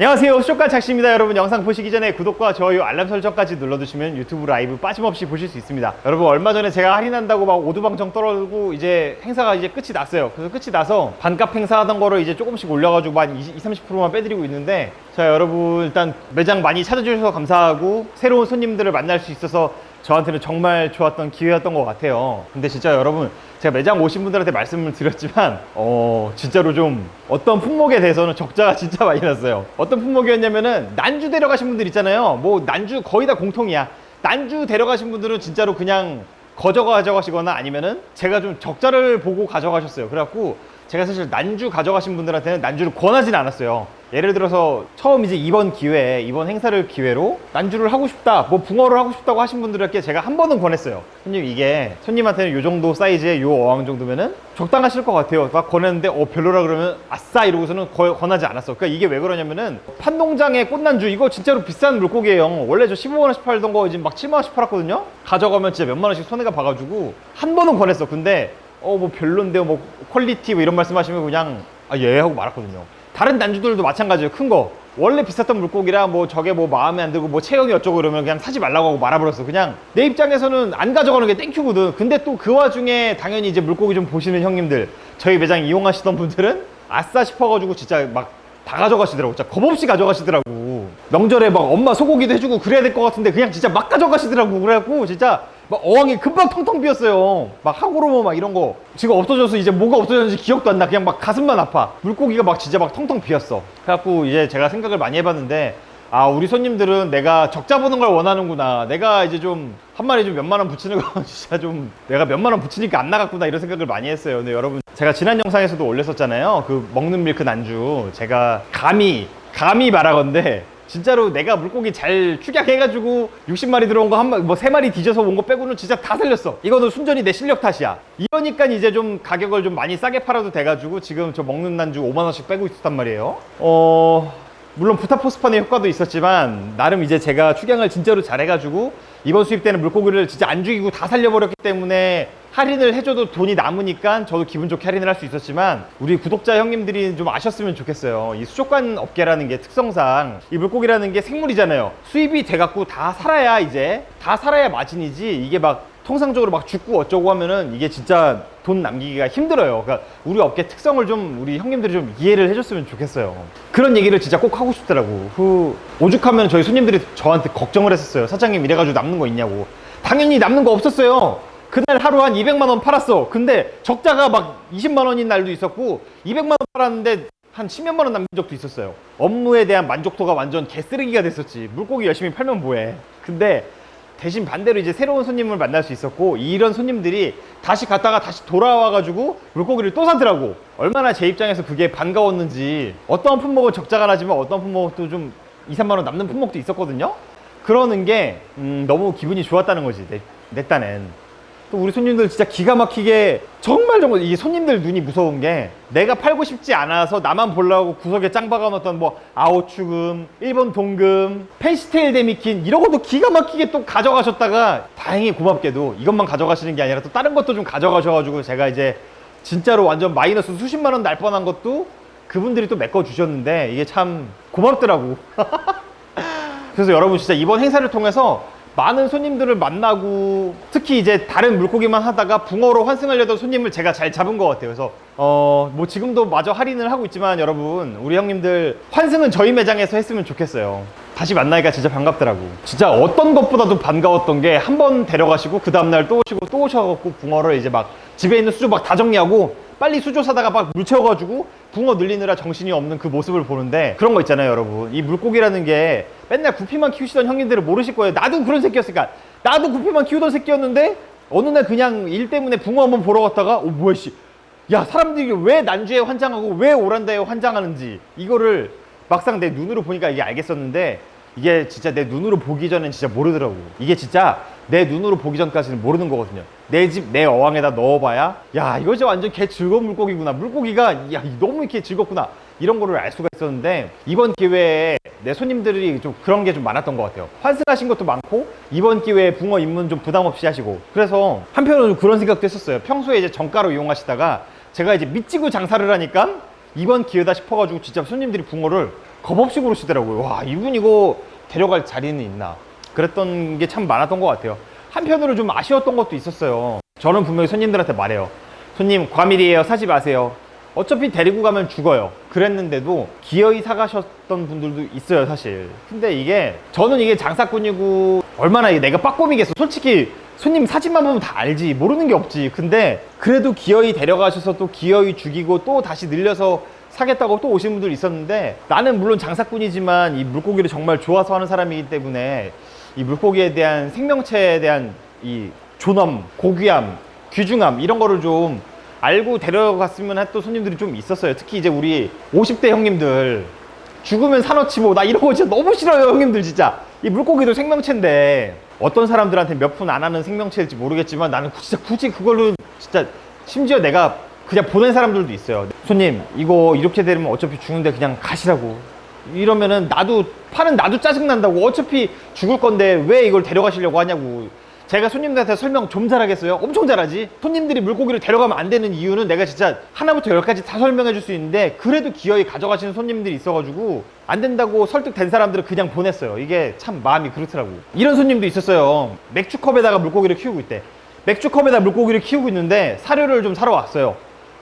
안녕하세요. 쇼카 착시입니다 여러분. 영상 보시기 전에 구독과 좋아요 알람 설정까지 눌러두시면 유튜브 라이브 빠짐없이 보실 수 있습니다. 여러분 얼마 전에 제가 할인한다고 막 오두방정 떨어지고 이제 행사가 이제 끝이 났어요. 그래서 끝이 나서 반값 행사하던 거를 이제 조금씩 올려가지고 한 20, 30%만 빼드리고 있는데 자 여러분 일단 매장 많이 찾아주셔서 감사하고 새로운 손님들을 만날 수 있어서 저한테는 정말 좋았던 기회였던 것 같아요. 근데 진짜 여러분, 제가 매장 오신 분들한테 말씀을 드렸지만, 어, 진짜로 좀 어떤 품목에 대해서는 적자가 진짜 많이 났어요. 어떤 품목이었냐면은, 난주 데려가신 분들 있잖아요. 뭐, 난주 거의 다 공통이야. 난주 데려가신 분들은 진짜로 그냥 거저 가져가시거나 아니면은 제가 좀 적자를 보고 가져가셨어요. 그래갖고 제가 사실 난주 가져가신 분들한테는 난주를 권하진 않았어요. 예를 들어서 처음 이제 이번 기회에 이번 행사를 기회로 난주를 하고 싶다, 뭐 붕어를 하고 싶다고 하신 분들에게 제가 한 번은 권했어요. 손님 이게 손님한테는 요 정도 사이즈의 요 어항 정도면은 적당하실 것 같아요. 막 권했는데 어 별로라 그러면 아싸 이러고서는 거- 권하지 않았어. 그러니까 이게 왜 그러냐면은 판농장의 꽃난주 이거 진짜로 비싼 물고기예요. 원래 저 15만 원씩 팔던 거 지금 막 7만 원씩 팔았거든요. 가져가면 진짜 몇만 원씩 손해가 봐가지고 한 번은 권했어. 근데 어 뭐 별론데요, 뭐 퀄리티 뭐 이런 말씀하시면 그냥 아예 하고 말았거든요. 다른 난주들도 마찬가지예요. 큰 거. 원래 비쌌던 물고기라 뭐 저게 뭐 마음에 안 들고 뭐 체형이 어쩌고 그러면 그냥 사지 말라고 하고 말아버렸어. 그냥 내 입장에서는 안 가져가는 게 땡큐거든. 근데 또 그 와중에 당연히 이제 물고기 좀 보시는 형님들, 저희 매장 이용하시던 분들은 아싸 싶어가지고 진짜 막 다 가져가시더라고. 진짜 겁없이 가져가시더라고. 명절에 막 엄마 소고기도 해주고 그래야 될 것 같은데 그냥 진짜 막 가져가시더라고. 그래갖고 진짜 막 어항이 금방 텅텅 비었어요. 막 하고로모 막 이런 거. 지금 없어져서 이제 뭐가 없어졌는지 기억도 안 나. 그냥 막 가슴만 아파. 물고기가 막 진짜 막 텅텅 비었어. 그래갖고 이제 제가 생각을 많이 해봤는데 아 우리 손님들은 내가 적자 보는 걸 원하는구나 내가 이제 좀 한 마리 좀 몇만 원 붙이는 거 진짜 좀 내가 몇만 원 붙이니까 안 나갔구나 이런 생각을 많이 했어요 근데 여러분 제가 지난 영상에서도 올렸었잖아요 그 먹는 밀크 난주 제가 감히 감히 말하건데 진짜로 내가 물고기 잘 축약해가지고 60마리 들어온 거한뭐세 마리 뒤져서 온 거 빼고는 진짜 다 살렸어. 이거는 순전히 내 실력 탓이야. 이러니까 이제 좀 가격을 좀 많이 싸게 팔아도 돼가지고 지금 저 먹는 난주 5만 원씩 빼고 있었단 말이에요. 어 물론 부타포스판의 효과도 있었지만 나름 이제 제가 축양을 진짜로 잘해가지고 이번 수입되는 물고기를 진짜 안 죽이고 다 살려버렸기 때문에 할인을 해줘도 돈이 남으니까 저도 기분 좋게 할인을 할 수 있었지만 우리 구독자 형님들이 좀 아셨으면 좋겠어요. 이 수족관 업계라는 게 특성상 이 물고기라는 게 생물이잖아요. 수입이 돼갖고 다 살아야 이제 다 살아야 마진이지 이게 막 통상적으로 막 죽고 어쩌고 하면은 이게 진짜 돈 남기기가 힘들어요. 그러니까 우리 업계 특성을 좀 우리 형님들이 좀 이해를 해줬으면 좋겠어요. 그런 얘기를 진짜 꼭 하고 싶더라고. 그 오죽하면 저희 손님들이 저한테 걱정을 했었어요. 사장님 이래가지고 남는 거 있냐고. 당연히 남는 거 없었어요. 그날 하루 한 200만 원 팔았어. 근데 적자가 막 20만 원인 날도 있었고 200만 원 팔았는데 한 10몇만 원 남긴 적도 있었어요. 업무에 대한 만족도가 완전 개쓰레기가 됐었지. 물고기 열심히 팔면 뭐해. 근데 대신 반대로 이제 새로운 손님을 만날 수 있었고 이런 손님들이 다시 갔다가 다시 돌아와가지고 물고기를 또 사더라고 얼마나 제 입장에서 그게 반가웠는지 어떤 품목은 적자가 나지만 어떤 품목도 좀 2, 3만 원 남는 품목도 있었거든요 그러는 게 음, 너무 기분이 좋았다는 거지 내, 내 딴엔 또 우리 손님들 진짜 기가 막히게 정말 정말 이게 손님들 눈이 무서운 게 내가 팔고 싶지 않아서 나만 보려고 구석에 짱 박아놓던 뭐 아오추금, 일본 동금, 펜시테일 데미킨 이런 것도 기가 막히게 또 가져가셨다가 다행히 고맙게도 이것만 가져가시는 게 아니라 또 다른 것도 좀 가져가셔가지고 제가 이제 진짜로 완전 마이너스 수십만 원 날 뻔한 것도 그분들이 또 메꿔 주셨는데 이게 참 고맙더라고. 그래서 여러분 진짜 이번 행사를 통해서 많은 손님들을 만나고 특히 이제 다른 물고기만 하다가 붕어로 환승하려던 손님을 제가 잘 잡은 것 같아요. 그래서 어 뭐 지금도 마저 할인을 하고 있지만 여러분 우리 형님들 환승은 저희 매장에서 했으면 좋겠어요. 다시 만나니까 진짜 반갑더라고. 진짜 어떤 것보다도 반가웠던 게 한 번 데려가시고 그 다음날 또 오시고 또 오셔갖고 붕어를 이제 막 집에 있는 수조 막 다 정리하고 빨리 수조 사다가 막 물 채워가지고 붕어 늘리느라 정신이 없는 그 모습을 보는데 그런 거 있잖아요 여러분 이 물고기라는 게 맨날 구피만 키우시던 형님들은 모르실 거예요 나도 그런 새끼였으니까 나도 구피만 키우던 새끼였는데 어느 날 그냥 일 때문에 붕어 한번 보러 갔다가 어 뭐야 씨 야 사람들이 왜 난주에 환장하고 왜 오란다에 환장하는지 이거를 막상 내 눈으로 보니까 이게 알겠었는데 이게 진짜 내 눈으로 보기 전엔 진짜 모르더라고. 이게 진짜 내 눈으로 보기 전까지는 모르는 거거든요. 내 집, 내 어항에다 넣어봐야, 야, 이거 진짜 완전 개 즐거운 물고기구나. 물고기가, 야, 너무 이렇게 즐겁구나. 이런 거를 알 수가 있었는데, 이번 기회에 내 손님들이 좀 그런 게 좀 많았던 것 같아요. 환승하신 것도 많고, 이번 기회에 붕어 입문 좀 부담 없이 하시고. 그래서 한편으로는 그런 생각도 했었어요. 평소에 이제 정가로 이용하시다가, 제가 이제 미치고 장사를 하니까, 이번 기회다 싶어가지고 진짜 손님들이 붕어를 겁 없이 그러시더라고요. 와, 이분 이거 데려갈 자리는 있나. 그랬던 게 참 많았던 것 같아요. 한편으로 좀 아쉬웠던 것도 있었어요. 저는 분명히 손님들한테 말해요. 손님, 과밀이에요. 사지 마세요. 어차피 데리고 가면 죽어요. 그랬는데도 기어이 사가셨던 분들도 있어요, 사실. 근데 이게, 저는 이게 장사꾼이고, 얼마나 내가 빠꼼이겠어. 솔직히 손님 사진만 보면 다 알지. 모르는 게 없지. 근데 그래도 기어이 데려가셔서 또 기어이 죽이고 또 다시 늘려서 사겠다고 또 오신 분들 있었는데 나는 물론 장사꾼이지만 이 물고기를 정말 좋아서 하는 사람이기 때문에 이 물고기에 대한 생명체에 대한 이 존엄, 고귀함, 귀중함 이런 거를 좀 알고 데려갔으면 했던 손님들이 좀 있었어요. 특히 이제 우리 50대 형님들. 죽으면 산어치 뭐나 이런 거 진짜 너무 싫어요 형님들 진짜. 이 물고기도 생명체인데 어떤 사람들한테 몇 푼 안 하는 생명체일지 모르겠지만 나는 진짜 굳이 그걸로 진짜 심지어 내가 그냥 보낸 사람들도 있어요. 손님 이거 이렇게 되면 어차피 죽는데 그냥 가시라고. 이러면은 나도 파는 나도 짜증난다고. 어차피 죽을 건데 왜 이걸 데려가시려고 하냐고 제가 손님들한테 설명 좀 잘하겠어요? 엄청 잘하지. 손님들이 물고기를 데려가면 안 되는 이유는 내가 진짜 하나부터 열까지 다 설명해 줄 수 있는데 그래도 기어이 가져가시는 손님들이 있어가지고 안 된다고 설득된 사람들은 그냥 보냈어요. 이게 참 마음이 그렇더라고. 이런 손님도 있었어요. 맥주컵에다가 물고기를 키우고 있대. 맥주컵에다 물고기를 키우고 있는데 사료를 좀 사러 왔어요.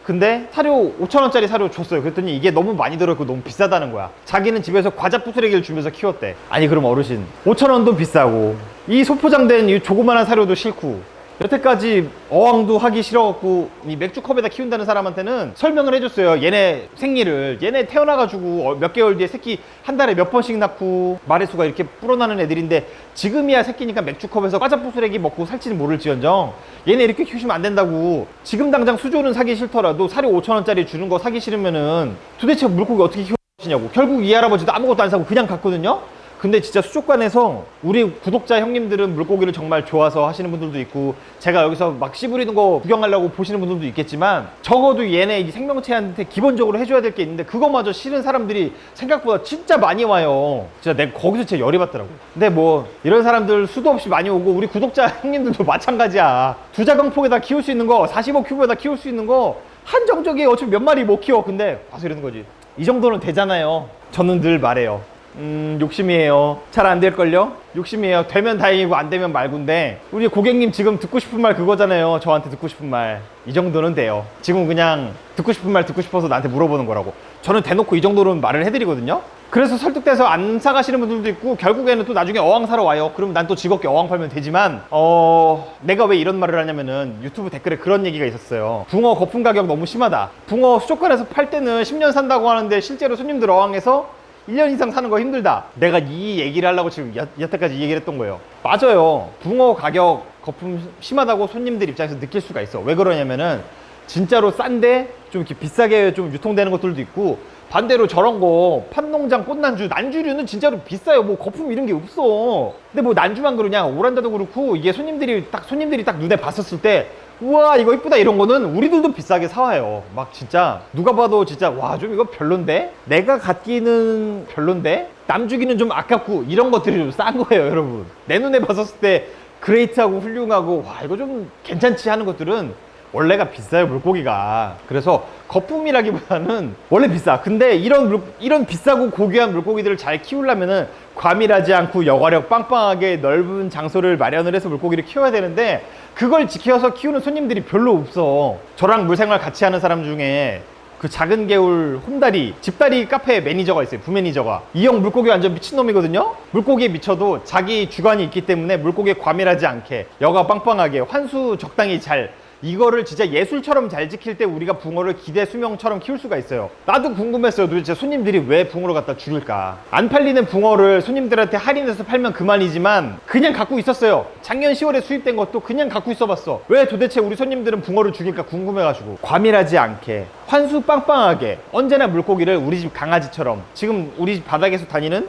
근데 사료 5천원짜리 사료 줬어요. 그랬더니 이게 너무 많이 들어있고 너무 비싸다는 거야. 자기는 집에서 과자 부스러기를 주면서 키웠대. 아니 그럼 어르신 5천원도 비싸고 이 소포장된 이 조그만한 사료도 싫고 여태까지 어항도 하기 싫어갖고 이 맥주컵에다 키운다는 사람한테는 설명을 해줬어요. 얘네 생리를 얘네 태어나가지고 어, 몇 개월 뒤에 새끼 한 달에 몇 번씩 낳고 마리수가 이렇게 불어나는 애들인데 지금이야 새끼니까 맥주컵에서 과자 부스러기 먹고 살지는 모를지언정. 얘네 이렇게 키우시면 안 된다고. 지금 당장 수조는 사기 싫더라도 사료 5천원짜리 주는 거 사기 싫으면은 도대체 물고기 어떻게 키우시냐고. 결국 이 할아버지도 아무것도 안 사고 그냥 갔거든요 근데 진짜 수족관에서 우리 구독자 형님들은 물고기를 정말 좋아서 하시는 분들도 있고 제가 여기서 막 씨부리는 거 구경하려고 보시는 분들도 있겠지만 적어도 얘네 이 생명체한테 기본적으로 해줘야 될 게 있는데 그거마저 싫은 사람들이 생각보다 진짜 많이 와요. 진짜 내가 거기서 진짜 열이 받더라고. 근데 뭐 이런 사람들 수도 없이 많이 오고 우리 구독자 형님들도 마찬가지야. 두자강폭에다 키울 수 있는 거 45 큐브에다 키울 수 있는 거 한정적이에 어차피 몇 마리 못 키워. 근데 와서 이러는 거지. 이 정도는 되잖아요. 저는 늘 말해요 음, 욕심이에요. 잘 안 될걸요? 욕심이에요. 되면 다행이고 안 되면 말고인데 우리 고객님 지금 듣고 싶은 말 그거잖아요. 저한테 듣고 싶은 말. 이 정도는 돼요. 지금 그냥 듣고 싶은 말 듣고 싶어서 나한테 물어보는 거라고. 저는 대놓고 이 정도는 말을 해드리거든요. 그래서 설득돼서 안 사가시는 분들도 있고 결국에는 또 나중에 어항 사러 와요. 그럼 난 또 즐겁게 어항 팔면 되지만 어 내가 왜 이런 말을 하냐면은 유튜브 댓글에 그런 얘기가 있었어요. 붕어 거품 가격 너무 심하다. 붕어 수족관에서 팔 때는 10년 산다고 하는데 실제로 손님들 어항에서 1년 이상 사는 거 힘들다. 내가 이 얘기를 하려고 지금 여, 여태까지 이 얘기를 했던 거예요. 맞아요. 붕어 가격 거품 심하다고 손님들 입장에서 느낄 수가 있어. 왜 그러냐면은 진짜로 싼데 좀 이렇게 비싸게 좀 유통되는 것들도 있고 반대로 저런 거 판농장 꽃난주 난주류는 진짜로 비싸요 뭐 거품 이런 게 없어 근데 뭐 난주만 그러냐 오란다도 그렇고 이게 손님들이 딱 손님들이 딱 눈에 봤었을 때 우와 이거 이쁘다 이런 거는 우리들도 비싸게 사와요. 막 진짜 누가 봐도 진짜 와 좀 이거 별론데? 내가 갖기는 별론데? 남 주기는 좀 아깝고 이런 것들이 좀 싼 거예요 여러분. 내 눈에 봤었을 때 그레이트하고 훌륭하고 와 이거 좀 괜찮지 하는 것들은 원래가 비싸요 물고기가. 그래서 거품이라기보다는 원래 비싸. 근데 이런 물, 이런 비싸고 고귀한 물고기들을 잘 키우려면은 과밀하지 않고 여과력 빵빵하게 넓은 장소를 마련을 해서 물고기를 키워야 되는데 그걸 지켜서 키우는 손님들이 별로 없어. 저랑 물생활 같이 하는 사람 중에 그 작은 개울 홈다리 집다리 카페 매니저가 있어요 부매니저가. 이 형 물고기 완전 미친놈이거든요? 물고기에 미쳐도 자기 주관이 있기 때문에 물고기에 과밀하지 않게 여가 빵빵하게 환수 적당히 잘 이거를 진짜 예술처럼 잘 지킬 때 우리가 붕어를 기대 수명처럼 키울 수가 있어요. 나도 궁금했어요. 도대체 손님들이 왜 붕어를 갖다 죽일까? 안 팔리는 붕어를 손님들한테 할인해서 팔면 그만이지만 그냥 갖고 있었어요. 작년 10월에 수입된 것도 그냥 갖고 있어봤어. 왜 도대체 우리 손님들은 붕어를 죽일까 궁금해가지고 과밀하지 않게 환수 빵빵하게 언제나 물고기를 우리 집 강아지처럼 지금 우리 집 바닥에서 다니는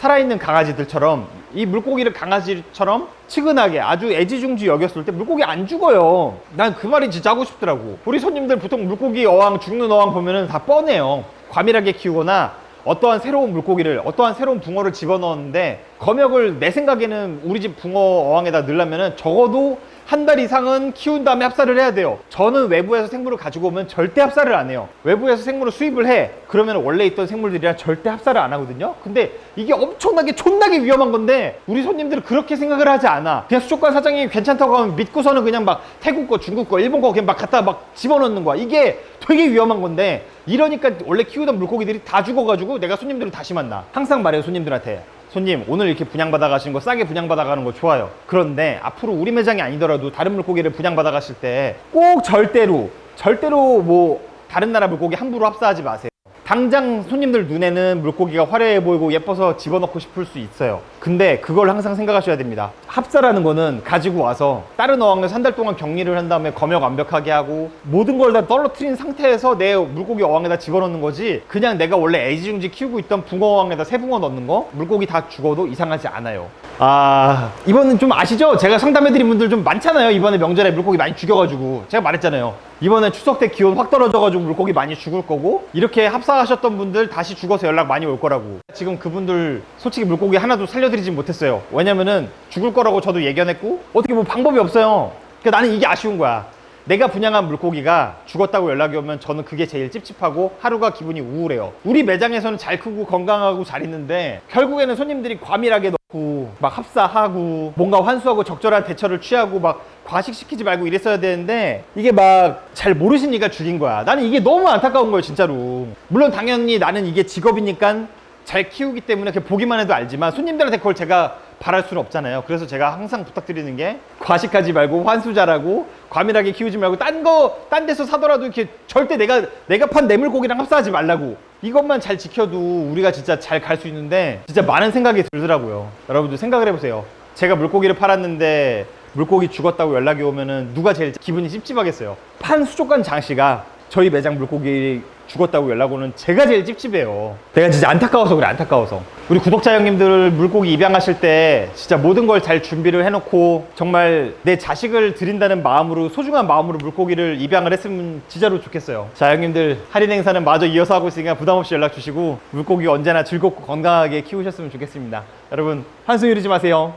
살아있는 강아지들처럼 이 물고기를 강아지처럼 치근하게 아주 애지중지 여겼을 때 물고기 안 죽어요. 난 그 말이 진짜 하고 싶더라고. 우리 손님들 보통 물고기 어항 죽는 어항 보면은 다 뻔해요. 과밀하게 키우거나 어떠한 새로운 물고기를 어떠한 새로운 붕어를 집어넣었는데 검역을 내 생각에는 우리 집 붕어 어항에다 넣으려면은 적어도 한 달 이상은 키운 다음에 합사를 해야 돼요. 저는 외부에서 생물을 가지고 오면 절대 합사를 안 해요. 외부에서 생물을 수입을 해. 그러면 원래 있던 생물들이랑 절대 합사를 안 하거든요. 근데 이게 엄청나게 촌나게 위험한 건데 우리 손님들은 그렇게 생각을 하지 않아. 그냥 수족관 사장님이 괜찮다고 하면 믿고서는 그냥 막 태국 거, 중국 거, 일본 거 그냥 막 갖다 막 집어넣는 거야. 이게 되게 위험한 건데 이러니까 원래 키우던 물고기들이 다 죽어가지고 내가 손님들을 다시 만나. 항상 말해요 손님들한테. 손님 오늘 이렇게 분양받아 가시는 거 싸게 분양받아 가는 거 좋아요. 그런데 앞으로 우리 매장이 아니더라도 다른 물고기를 분양받아 가실 때 꼭 절대로 절대로 뭐 다른 나라 물고기 함부로 합사하지 마세요 당장 손님들 눈에는 물고기가 화려해 보이고 예뻐서 집어넣고 싶을 수 있어요. 근데 그걸 항상 생각하셔야 됩니다. 합사라는 거는 가지고 와서 다른 어항에서 한 달 동안 격리를 한 다음에 검역 완벽하게 하고 모든 걸 다 떨어뜨린 상태에서 내 물고기 어항에다 집어넣는 거지 그냥 내가 원래 애지중지 키우고 있던 붕어 어항에다 새붕어 넣는 거? 물고기 다 죽어도 이상하지 않아요. 아 이번은 좀 아시죠? 제가 상담해드린 분들 좀 많잖아요. 이번에 명절에 물고기 많이 죽여가지고. 제가 말했잖아요. 이번에 추석 때 기온 확 떨어져가지고 물고기 많이 죽을 거고 이렇게 합사 하셨던 분들 다시 죽어서 연락 많이 올 거라고. 지금 그분들 솔직히 물고기 하나도 살려드리진 못했어요. 왜냐면은 죽을 거라고 저도 예견했고 어떻게 뭐 방법이 없어요. 그러니까 나는 이게 아쉬운 거야. 내가 분양한 물고기가 죽었다고 연락이 오면 저는 그게 제일 찝찝하고 하루가 기분이 우울해요. 우리 매장에서는 잘 크고 건강하고 잘 있는데 결국에는 손님들이 과밀하게 막 합사하고 뭔가 환수하고 적절한 대처를 취하고 막 과식시키지 말고 이랬어야 되는데 이게 막 잘 모르시니까 죽인 거야. 나는 이게 너무 안타까운 거예요, 진짜로. 물론 당연히 나는 이게 직업이니까 잘 키우기 때문에 그냥 보기만 해도 알지만 손님들한테 그걸 제가 바랄 수는 없잖아요. 그래서 제가 항상 부탁드리는 게 과식하지 말고 환수 잘하고 과밀하게 키우지 말고 딴거딴 데서 사더라도 이렇게 절대 내가 내가 판 내물고기랑 합사하지 말라고 이것만 잘 지켜도 우리가 진짜 잘 갈 수 있는데 진짜 많은 생각이 들더라고요. 여러분들 생각을 해보세요. 제가 물고기를 팔았는데 물고기 죽었다고 연락이 오면은 누가 제일 기분이 찝찝하겠어요. 판 수족관 장씨가 저희 매장 물고기 죽었다고 연락 오는 제가 제일 찝찝해요. 내가 진짜 안타까워서 그래, 안타까워서. 우리 구독자 형님들 물고기 입양하실 때 진짜 모든 걸 잘 준비를 해놓고 정말 내 자식을 드린다는 마음으로 소중한 마음으로 물고기를 입양을 했으면 진짜로 좋겠어요. 자, 형님들 할인 행사는 마저 이어서 하고 있으니까 부담 없이 연락 주시고 물고기 언제나 즐겁고 건강하게 키우셨으면 좋겠습니다. 여러분, 한숨 잃지 마세요.